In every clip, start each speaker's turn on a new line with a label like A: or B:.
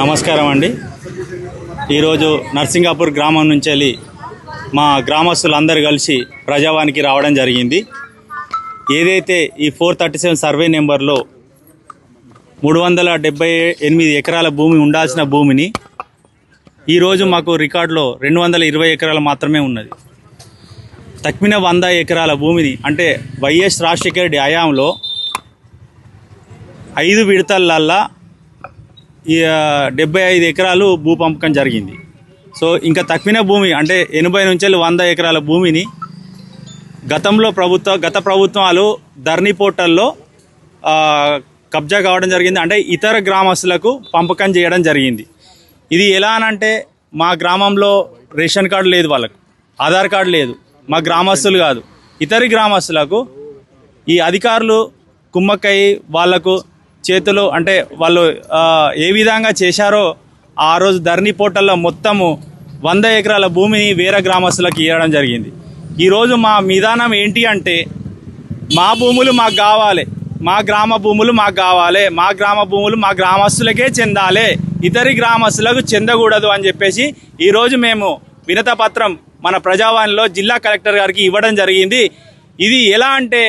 A: నమస్కారం అండి. ఈరోజు నర్సింగాపూర్ గ్రామం నుంచి వెళ్ళి మా గ్రామస్తులందరూ కలిసి ప్రజావానికి రావడం జరిగింది. ఏదైతే ఈ ఫోర్ థర్టీ సెవెన్ సర్వే నెంబర్లో మూడు వందల డెబ్బై ఎనిమిది ఎకరాల భూమి ఉండాల్సిన భూమిని ఈరోజు మాకు రికార్డులో రెండు వందల ఇరవై ఎకరాలు మాత్రమే ఉన్నది. తక్మిన వంద ఎకరాల భూమిని అంటే వైఎస్ రాజశేఖర రెడ్డి హయాంలో ఐదు విడతలల్లా ఈ డెబ్బై ఐదు ఎకరాలు భూ పంపకం జరిగింది. సో ఇంకా తక్కిన భూమి అంటే ఎనభై నుంచి వంద ఎకరాల భూమిని గతంలో ప్రభుత్వ గత ప్రభుత్వాలు ధర్ని పోర్టల్లో కబ్జా కావడం జరిగింది. అంటే ఇతర గ్రామస్తులకు పంపకం చేయడం జరిగింది. ఇది ఎలా అనంటే మా గ్రామంలో రేషన్ కార్డు లేదు వాళ్ళకు. ఆధార్ కార్డు లేదు. మా గ్రామస్తులు కాదు. ఇతర గ్రామస్తులకు ఈ అధికారులు కుమ్మక్కయి వాళ్ళకు చేతులు అంటే వాళ్ళు ఏ విధంగా చేశారో ఆ రోజు ధరణి పోర్టల్లో మొత్తము వంద ఎకరాల భూమిని వేరే గ్రామస్తులకు ఇవ్వడం జరిగింది. ఈరోజు మా విధానం ఏంటి అంటే మా భూములు మాకు కావాలి మా గ్రామ భూములు మాకు కావాలి మా గ్రామ భూములు మా గ్రామస్తులకే చెందాలి ఇతరి గ్రామస్తులకు చెందకూడదు అని చెప్పేసి ఈరోజు మేము వినత పత్రం మన ప్రజావాణిలో జిల్లా కలెక్టర్ గారికి ఇవ్వడం జరిగింది. ఇది ఎలా అంటే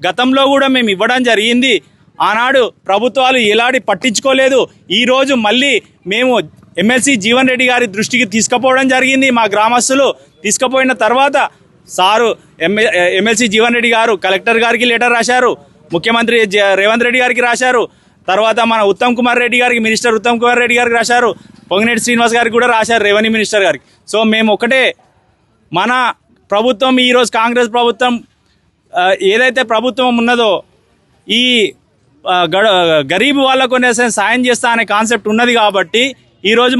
A: గతంలో కూడా మేము ఇవ్వడం జరిగింది. ఆనాడు ప్రభుత్వాలు ఎలాంటి పట్టించుకోలేదు. ఈరోజు మళ్ళీ మేము ఎమ్మెల్సీ జీవన్ రెడ్డి గారి దృష్టికి తీసుకుపోవడం జరిగింది. మా గ్రామస్తులు తీసుకుపోయిన తర్వాత సారు ఎమ్మె ఎమ్మెల్సీ జీవన్ రెడ్డి గారు కలెక్టర్ గారికి లెటర్ రాశారు. ముఖ్యమంత్రి జ- రేవంత్ రెడ్డి గారికి రాశారు. తర్వాత మన ఉత్తమ్ కుమార్ రెడ్డి గారికి మినిస్టర్ ఉత్తమ్ కుమార్ రెడ్డి గారికి రాశారు. పొంగినేటి శ్రీనివాస్ గారికి కూడా రాశారు రెవెన్యూ మినిస్టర్ గారికి. సో మేము ఒకటే మన ప్రభుత్వం ఈరోజు కాంగ్రెస్ ప్రభుత్వం ఏదైతే ప్రభుత్వం ఉన్నదో ఈ గరీబ్ వాళ్ళకు సాయం చేస్తా అనే కాన్సెప్ట్ ఉన్నది కాబట్టి ఈరోజు